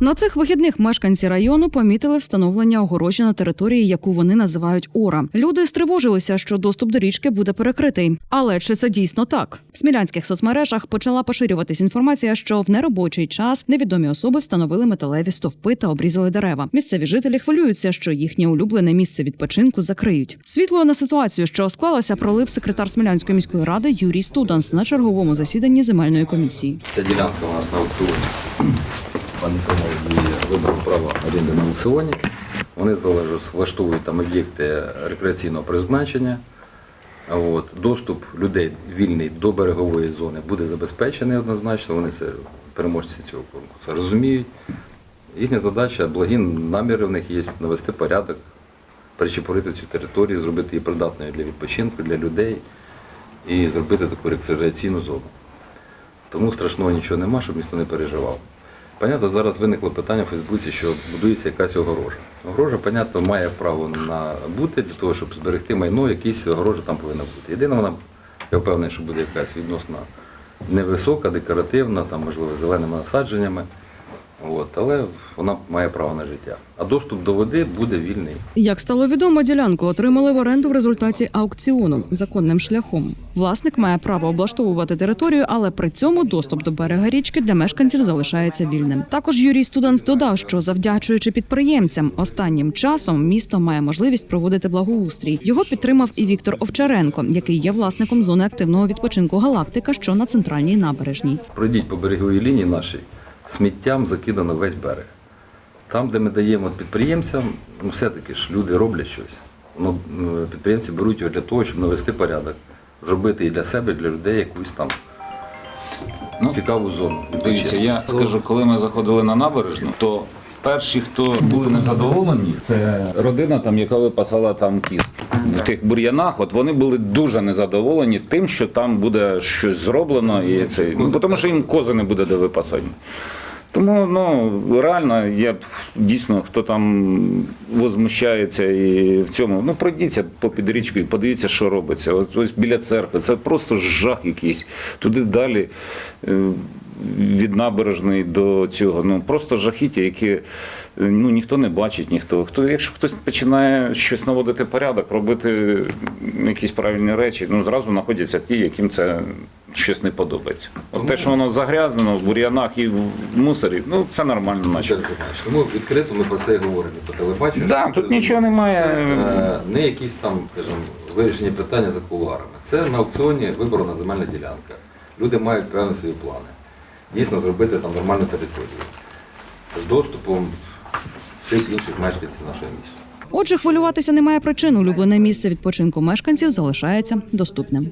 На цих вихідних мешканці району помітили встановлення огорожі на території, яку вони називають Ора. Люди стривожилися, що доступ до річки буде перекритий. Але чи це дійсно так? В смілянських соцмережах почала поширюватись інформація, що в неробочий час невідомі особи встановили металеві стовпи та обрізали дерева. Місцеві жителі хвилюються, що їхнє улюблене місце відпочинку закриють. Світло на ситуацію, що склалося, пролив секретар Смілянської міської ради Юрій Студанс на черговому засіданні земельної комісії. Ця ділянка у нас на аукціоні. Пан Миколаїв вибрав право оренди на аукціоні. Вони влаштовують там об'єкти рекреаційного призначення. От, доступ людей вільний до берегової зони буде забезпечений однозначно. Вони це переможці цього конкурсу розуміють. Їхня задача, благі наміри в них є навести порядок, перечепорити цю територію, зробити її придатною для відпочинку, для людей і зробити таку рекреаційну зону. Тому страшного нічого нема, щоб ніхто не переживав. Понятно, зараз виникло питання в Фейсбуці, що будується якась огорожа. Огорожа, понятно, має право на бути для того, щоб зберегти майно, якісь огорожа там повинна бути. Єдине, вона, я впевнений, що буде якась відносно невисока, декоративна, там, можливо, зеленими насадженнями. От, але вона має право на життя. А доступ до води буде вільний. Як стало відомо, ділянку отримали в оренду в результаті аукціону законним шляхом. Власник має право облаштовувати територію, але при цьому доступ до берега річки для мешканців залишається вільним. Також Юрій Студанс додав, що завдячуючи підприємцям, останнім часом місто має можливість проводити благоустрій. Його підтримав і Віктор Овчаренко, який є власником зони активного відпочинку Галактика, що на центральній набережній. Пройдіть по береговій лінії нашій, сміттям закидано весь берег. Там, де ми даємо підприємцям, ну все-таки ж люди роблять щось. Ну, підприємці беруть його для того, щоб навести порядок, зробити і для себе, і для людей якусь там Ну, цікаву зону. Дивіться, я скажу, коли ми заходили на набережну, то перші, хто були незадоволені, це родина, там, яка випасала там кіз. В тих бур'янах, от вони були дуже незадоволені тим, що там буде щось зроблено, і це ну, тому що їм кози не буде де випасати. Тому ну реально я б дійсно хто там возмущається і в цьому, ну пройдіться по під річку і подивіться, що робиться. От ось біля церкви. Це просто жах якийсь. Туди далі е, від набережної до цього. Ну просто жахіття, які ну ніхто не бачить, ніхто. Хто, якщо хтось починає щось наводити порядок, робити якісь правильні речі, ну зразу знаходяться ті, яким це щось не подобається. От те, що воно загрязнено в бур'янах і в мусорі, ну це нормально, наче. Тому відкрито ми про це і говоримо по телебаченню. Да, тут нічого немає. Це е, не якісь там, скажімо, вирішення питання за кулуарами. Це на аукціоні виборона земельна ділянка. Люди мають певні свої плани. Дійсно зробити там нормальну територію з доступом всіх інших мешканців нашого міста. Отже, хвилюватися немає причин. Улюблене місце відпочинку мешканців залишається доступним.